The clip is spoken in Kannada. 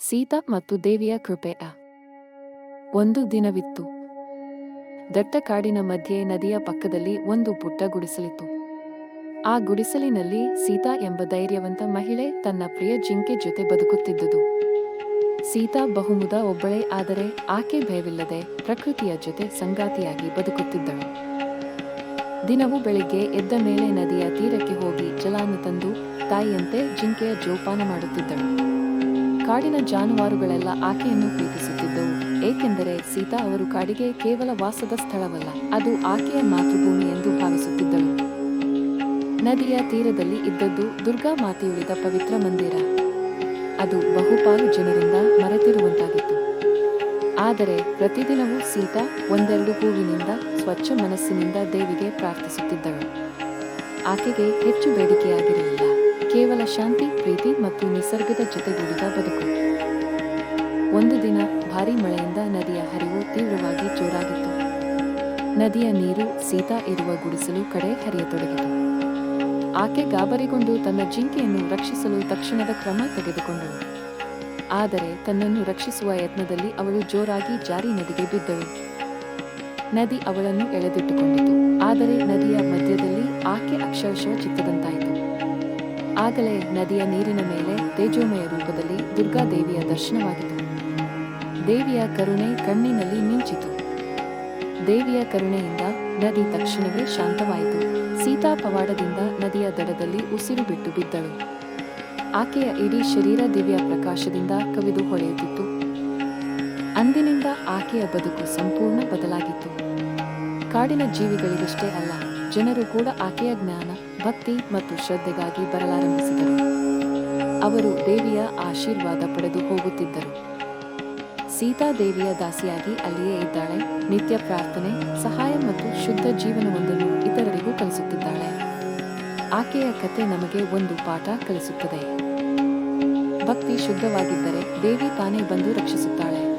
ಸೀತಾ ಮತ್ತು ದೇವಿಯ ಕೃಪೆಯ ಒಂದು ದಿನವಿತ್ತು. ದಟ್ಟ ಕಾಡಿನ ಮಧ್ಯೆ ನದಿಯ ಪಕ್ಕದಲ್ಲಿ ಒಂದು ಪುಟ್ಟ ಗುಡಿಸಲಿತ್ತು. ಆ ಗುಡಿಸಲಿನಲ್ಲಿ ಸೀತಾ ಎಂಬ ಧೈರ್ಯವಂತ ಮಹಿಳೆ ತನ್ನ ಪ್ರಿಯ ಜಿಂಕೆ ಜೊತೆ ಬದುಕುತ್ತಿದ್ದುದು. ಸೀತಾ ಬಹುಮುದ ಒಬ್ಬಳೇ ಆದರೆ ಆಕೆ ಭಯವಿಲ್ಲದೆ ಪ್ರಕೃತಿಯ ಜೊತೆ ಸಂಗಾತಿಯಾಗಿ ಬದುಕುತ್ತಿದ್ದಳು. ದಿನವೂ ಬೆಳಿಗ್ಗೆ ಎದ್ದ ಮೇಲೆ ನದಿಯ ತೀರಕ್ಕೆ ಹೋಗಿ ಜಲಾನು ತಂದು ತಾಯಿಯಂತೆ ಜಿಂಕೆಯ ಜೋಪಾನ ಮಾಡುತ್ತಿದ್ದಳು. ಕಾಡಿನ ಜಾನುವಾರುಗಳೆಲ್ಲ ಆಕೆಯನ್ನು ಪ್ರೀತಿಸುತ್ತಿದ್ದವು. ಏಕೆಂದರೆ ಸೀತಾ ಅವರು ಕಾಡಿಗೆ ಕೇವಲ ವಾಸದ ಸ್ಥಳವಲ್ಲ, ಅದು ಆಕೆಯ ಮಾತೃಭೂಮಿ ಎಂದು ಭಾವಿಸುತ್ತಿದ್ದಳು. ನದಿಯ ತೀರದಲ್ಲಿ ಇದ್ದದ್ದು ದುರ್ಗಾ ಮಾತೆಯುಳಿದ ಪವಿತ್ರ ಮಂದಿರ. ಅದು ಬಹುಪಾಲು ಜನರಿಂದ ಮರೆತಿರುವಂತಾಗಿತ್ತು. ಆದರೆ ಪ್ರತಿದಿನವೂ ಸೀತಾ ಒಂದೆರಡು ಹೂವಿನಿಂದ, ಸ್ವಚ್ಛ ಮನಸ್ಸಿನಿಂದ ದೇವಿಗೆ ಪ್ರಾರ್ಥಿಸುತ್ತಿದ್ದಳು. ಆಕೆಗೆ ಹೆಚ್ಚು ಬೇಡಿಕೆಯಾಗಿರಲಿಲ್ಲ. ಕೇವಲ ಶಾಂತಿ, ಪ್ರೀತಿ ಮತ್ತು ನಿಸರ್ಗದ ಜೊತೆಗೂಡಿದ ಬದುಕು. ಒಂದು ದಿನ ಭಾರೀ ಮಳೆಯಿಂದ ನದಿಯ ಹರಿವು ತೀವ್ರವಾಗಿ ಜೋರಾಗಿತ್ತು. ನದಿಯ ನೀರು ಸೀತಾ ಇರುವ ಗುಡಿಸಲು ಕಡೆ ಹರಿಯತೊಡಗಿತು. ಆಕೆ ಗಾಬರಿಗೊಂಡು ತನ್ನ ಜಿಂಕೆಯನ್ನು ರಕ್ಷಿಸಲು ತಕ್ಷಣದ ಕ್ರಮ ತೆಗೆದುಕೊಂಡಳು. ಆದರೆ ತನ್ನನ್ನು ರಕ್ಷಿಸುವ ಯತ್ನದಲ್ಲಿ ಅವಳು ಜೋರಾಗಿ ಜಾರಿ ನದಿಗೆ ಬಿದ್ದಳು. ನದಿ ಅವಳನ್ನು ಎಳೆದಿಟ್ಟುಕೊಂಡಿತು. ಆದರೆ ನದಿಯ ಮಧ್ಯದಲ್ಲಿ ಆಕೆ ಅಕ್ಷರಶಃ ಚಿತ್ತದಂತಾಯಿತು. ಆಗಲೇ ನದಿಯ ನೀರಿನ ಮೇಲೆ ತೇಜೋಮಯ ರೂಪದಲ್ಲಿ ದುರ್ಗಾದೇವಿಯ ದರ್ಶನವಾಗಿತ್ತು. ದೇವಿಯ ಕರುಣೆ ಕಣ್ಣಿನಲ್ಲಿ ಮಿಂಚಿತು. ದೇವಿಯ ಕರುಣೆಯಿಂದ ನದಿ ತಕ್ಷಣವೇ ಶಾಂತವಾಯಿತು. ಸೀತಾ ಪವಾಡದಿಂದ ನದಿಯ ದಡದಲ್ಲಿ ಉಸಿರು ಬಿಟ್ಟು ಬಿದ್ದಳು. ಆಕೆಯ ಇಡೀ ಶರೀರ ದಿವ್ಯ ಪ್ರಕಾಶದಿಂದ ಕವಿದು ಹೊಳೆಯುತ್ತಿತ್ತು. ಅಂದಿನಿಂದ ಆಕೆಯ ಬದುಕು ಸಂಪೂರ್ಣ ಬದಲಾಗಿತ್ತು. ಕಾಡಿನ ಜೀವಿಗಳಿಗಷ್ಟೇ ಅಲ್ಲ ಜನರು ಕೂಡ ಆಕೆಯ ಜ್ಞಾನ, ಭಕ್ತಿ ಮತ್ತು ಶ್ರದ್ಧೆಗಾಗಿ ಬರಲಾರಂಭಿಸಿದರು. ಅವರು ದೇವಿಯ ಆಶೀರ್ವಾದ ಪಡೆದು ಹೋಗುತ್ತಿದ್ದರು. ಸೀತಾದೇವಿಯ ದಾಸಿಯಾಗಿ ಅಲ್ಲಿಯೇ ಇದ್ದಾಳೆ. ನಿತ್ಯ ಪ್ರಾರ್ಥನೆ, ಸಹಾಯ ಮತ್ತು ಶುದ್ಧ ಜೀವನವೊಂದನ್ನು ಇತರರಿಗೂ ಕಲಿಸುತ್ತಿದ್ದಾಳೆ. ಆಕೆಯ ಕತೆ ನಮಗೆ ಒಂದು ಪಾಠ ಕಲಿಸುತ್ತದೆ. ಭಕ್ತಿ ಶುದ್ಧವಾಗಿದ್ದರೆ ದೇವಿ ತಾನೇ ಬಂದು ರಕ್ಷಿಸುತ್ತಾಳೆ.